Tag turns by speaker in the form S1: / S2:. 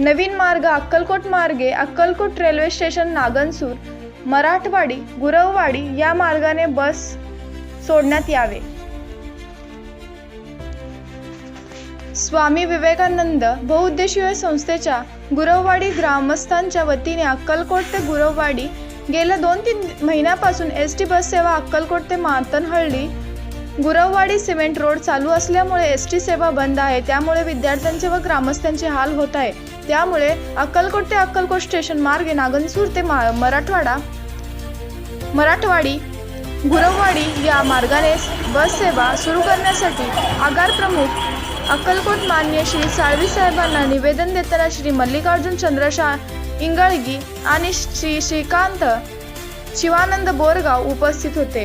S1: नवीन मार्ग अक्कलकोट मार्गे Akkalkot railway station Nagansur Marathwadi Guravwadi या मार्गाने बस सोडण्यात यावे. स्वामी विवेकानंद बहुउद्देशीय संस्थेच्या गुरववाडी ग्रामस्थांच्या वतीने अक्कलकोट ते गुरववाडी गेल्या दोन तीन महिन्यापासून एस टी बस सेवा अक्कलकोट ते मातनहळ्ळी गुरववाडी सिमेंट रोड चालू असल्यामुळे एस टी सेवा बंद आहे. त्यामुळे विद्यार्थ्यांचे व ग्रामस्थांचे हाल होत आहे. त्यामुळे अक्कलकोट ते अक्कलकोट स्टेशन मार्गे नागनसूर ते मा मराठवाडा मराठवाडी गुरववाडी या मार्गाने बससेवा सुरू करण्यासाठी आगार प्रमुख अक्कलकोट मान्य श्री साळवी साहेबांना निवेदन देताना श्री मल्लिकार्जुन चंद्रशा इंगळगी आणि श्री श्रीकांत शिवानंद बोरगाव उपस्थित होते.